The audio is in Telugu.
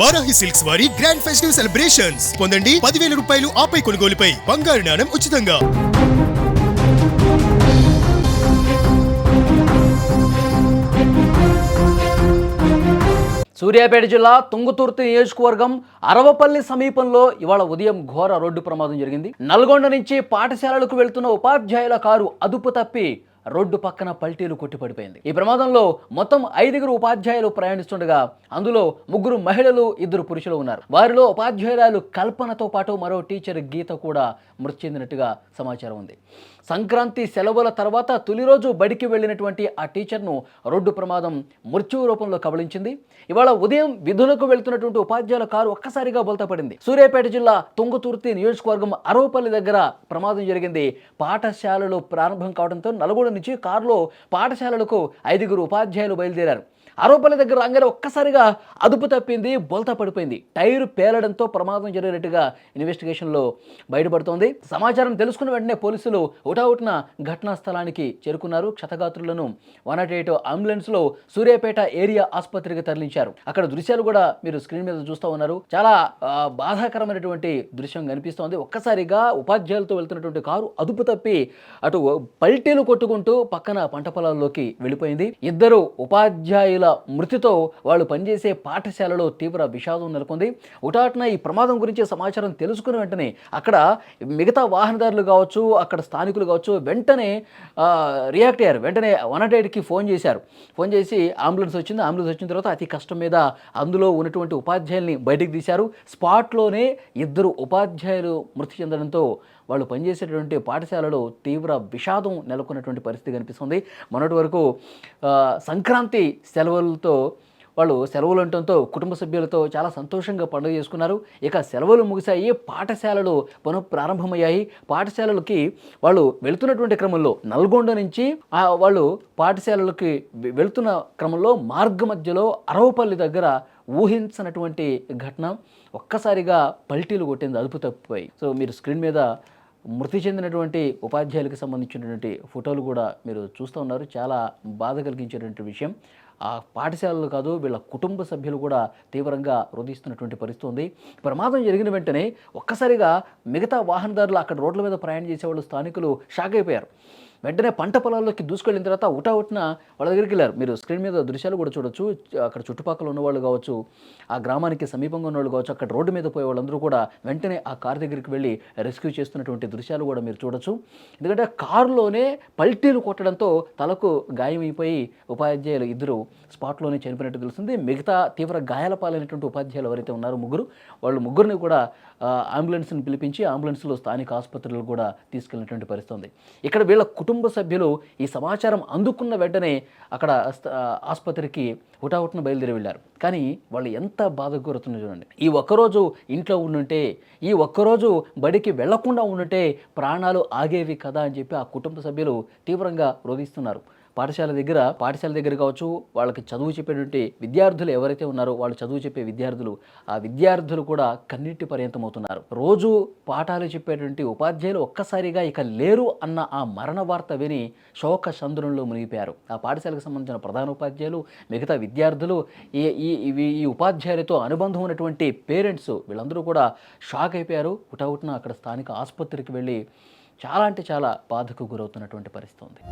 వారాహి సిల్క్స్ వారి గ్రాండ్ ఫెస్టివ్ సెలబ్రేషన్స్ పొందండి పదివేల రూపాయలు ఆపై కొనుగోలుపై బంగారు నాణం ఉచితంగా. సూర్యాపేట జిల్లా తుంగుతుర్తి నియోజకవర్గం అరవపల్లి సమీపంలో ఇవాళ ఉదయం ఘోర రోడ్డు ప్రమాదం జరిగింది. నల్గొండ నుంచి పాఠశాలలకు వెళ్తున్న ఉపాధ్యాయుల కారు అదుపు తప్పి రోడ్డు పక్కన పల్టీలు కొట్టిపడిపోయింది. ఈ ప్రమాదంలో మొత్తం ఐదుగురు ఉపాధ్యాయులు ప్రయాణిస్తుండగా అందులో ముగ్గురు మహిళలు ఇద్దరు పురుషులు ఉన్నారు. వారిలో ఉపాధ్యాయురాలు కల్పనతో పాటు మరో టీచర్ గీత కూడా మృతి చెందినట్టుగా సమాచారం ఉంది. సంక్రాంతి సెలవుల తర్వాత తొలి రోజు బడికి వెళ్ళినటువంటి ఆ టీచర్ను రోడ్డు ప్రమాదం మృత్యు రూపంలో కబళించింది. ఇవాళ ఉదయం విధులకు వెళ్తున్నటువంటి ఉపాధ్యాయుల కారు ఒక్కసారిగా బొలతపడింది. సూర్యాపేట జిల్లా తుంగతుర్తి నియోజకవర్గం అరవపల్లి దగ్గర ప్రమాదం జరిగింది. పాఠశాలలు ప్రారంభం కావడంతో నలుగురు నుంచి కారులో పాఠశాలలకు ఐదుగురు ఉపాధ్యాయులు బయలుదేరారు. ఆరోపణ దగ్గర రాగానే ఒక్కసారిగా అదుపు తప్పింది బొలత పడిపోయింది. టైర్ పేలడంతో ప్రమాదం జరిగినట్టుగా ఇన్వెస్టిగేషన్లో బయటపడుతోంది. సమాచారం తెలుసుకున్న వెంటనే పోలీసులు ఉటావుటిన ఘటనా స్థలానికి చేరుకున్నారు. క్షతగాత్రులను వన్ నాట్ ఎయిట్ అంబులెన్స్లో సూర్యాపేట ఏరియా ఆసుపత్రికి తరలించారు. అక్కడ దృశ్యాలు కూడా మీరు స్క్రీన్ మీద చూస్తూ ఉన్నారు. చాలా బాధాకరమైనటువంటి దృశ్యం కనిపిస్తోంది. ఒక్కసారిగా ఉపాధ్యాయులతో వెళ్తున్నటువంటి కారు అదుపు తప్పి అటు పల్టీలు కొట్టుకుంటూ పక్కన పంట పొలాల్లోకి వెళ్ళిపోయింది. ఇద్దరు ఉపాధ్యాయుల మృతితో వాళ్ళు పనిచేసే పాఠశాలలో తీవ్ర విషాదం నెలకొంది. ఉటాటున ఈ ప్రమాదం గురించి సమాచారం తెలుసుకున్న వెంటనే అక్కడ మిగతా వాహనదారులు కావచ్చు అక్కడ స్థానికులు కావచ్చు వెంటనే రియాక్ట్ అయ్యారు. వెంటనే వన్ నాట్ ఎయిట్కి ఫోన్ చేశారు. ఫోన్ చేసి అంబులెన్స్ వచ్చింది. అంబులెన్స్ వచ్చిన తర్వాత అతి కష్టం మీద అందులో ఉన్నటువంటి ఉపాధ్యాయుల్ని బయటికి తీశారు. స్పాట్లోనే ఇద్దరు ఉపాధ్యాయులు మృతి చెందడంతో వాళ్ళు పనిచేసేటువంటి పాఠశాలలో తీవ్ర విషాదం నెలకొన్నటువంటి పరిస్థితి కనిపిస్తుంది. మొన్నటి వరకు సంక్రాంతి సెలవులతో వాళ్ళు సెలవులు ఉండటంతో కుటుంబ సభ్యులతో చాలా సంతోషంగా పండుగ చేసుకున్నారు. ఇక సెలవులు ముగిశాయి పాఠశాలలు పునః ప్రారంభమయ్యాయి పాఠశాలలకి వాళ్ళు వెళుతున్నటువంటి క్రమంలో నల్గొండ నుంచి వాళ్ళు పాఠశాలలకి వెళుతున్న క్రమంలో మార్గ మధ్యలో అరవపల్లి దగ్గర ఊహించనటువంటి ఘటన ఒక్కసారిగా పల్టీలు కొట్టింది అదుపు తప్పిపోయి. సో మీరు స్క్రీన్ మీద మృతి చెందినటువంటి ఉపాధ్యాయులకు సంబంధించినటువంటి ఫోటోలు కూడా మీరు చూస్తూ ఉన్నారు. చాలా బాధ కలిగించేటువంటి విషయం. ఆ పాఠశాలలు కాదు వీళ్ళ కుటుంబ సభ్యులు కూడా తీవ్రంగా రోధిస్తున్నటువంటి పరిస్థితి ఉంది. ప్రమాదం జరిగిన వెంటనే ఒక్కసారిగా మిగతా వాహనదారులు అక్కడ రోడ్ల మీద ప్రయాణం చేసేవాళ్ళు స్థానికులు షాక్ అయిపోయారు. వెంటనే పంట పొలాల్లోకి దూసుకెళ్ళిన తర్వాత ఉటావుట్న వాళ్ళ దగ్గరికి వెళ్ళారు. మీరు స్క్రీన్ మీద దృశ్యాలు కూడా చూడొచ్చు. అక్కడ చుట్టుపక్కల ఉన్నవాళ్ళు కావచ్చు ఆ గ్రామానికి సమీపంగా ఉన్నవాళ్ళు కావచ్చు అక్కడ రోడ్డు మీద పోయే వాళ్ళందరూ కూడా వెంటనే ఆ కార్ దగ్గరికి వెళ్ళి రెస్క్యూ చేస్తున్నటువంటి దృశ్యాలు కూడా మీరు చూడొచ్చు. ఎందుకంటే కారులోనే పల్టీలు కొట్టడంతో తలకు గాయమైపోయి ఉపాధ్యాయులు ఇద్దరు స్పాట్లోనే చనిపోయినట్టు తెలుస్తుంది. మిగతా తీవ్ర గాయాల పాలైనటువంటి ఉపాధ్యాయులు ఎవరైతే ఉన్నారో ముగ్గురు వాళ్ళు ముగ్గురిని కూడా ఆ, అంబులెన్స్ని పిలిపించి అంబులెన్స్లో స్థానిక ఆసుపత్రులు కూడా తీసుకెళ్ళినటువంటి పరిస్థితి ఉంది. ఇక్కడ వీళ్ళ కుటుంబ సభ్యులు ఈ సమాచారం అందుకున్న వెంటనే అక్కడ ఆసుపత్రికి హుటాహుటిన బయలుదేరి వెళ్ళారు. కానీ వాళ్ళు ఎంత బాధకు గురవుతుందో చూడండి. ఈ ఒక్కరోజు ఇంట్లో ఉండుంటే ఈ ఒక్కరోజు బడికి వెళ్ళకుండా ఉండుంటే ప్రాణాలు ఆగేవి కదా అని చెప్పి ఆ కుటుంబ సభ్యులు తీవ్రంగా రోధిస్తున్నారు. పాఠశాల దగ్గర పాఠశాల దగ్గర కావచ్చు వాళ్ళకి చదువు చెప్పేటువంటి విద్యార్థులు ఎవరైతే ఉన్నారో వాళ్ళు చదువు చెప్పే విద్యార్థులు ఆ విద్యార్థులు కూడా కన్నీటి పర్యంతం అవుతున్నారు రోజు పాఠాలు చెప్పేటువంటి ఉపాధ్యాయులు ఒక్కసారిగా ఇక లేరు అన్న ఆ మరణ వార్త విని శోక సంద్రంలో మునిగిపోయారు. ఆ పాఠశాలకు సంబంధించిన ప్రధాన ఉపాధ్యాయులు మిగతా విద్యార్థులు ఈ ఈ ఈ ఉపాధ్యాయులతో అనుబంధం ఉన్నటువంటి పేరెంట్స్ వీళ్ళందరూ కూడా షాక్ అయిపోయారు. హుటాహుటిన అక్కడ స్థానిక ఆసుపత్రికి వెళ్ళి చాలా అంటే చాలా బాధకు గురవుతున్నటువంటి పరిస్థితి ఉంది.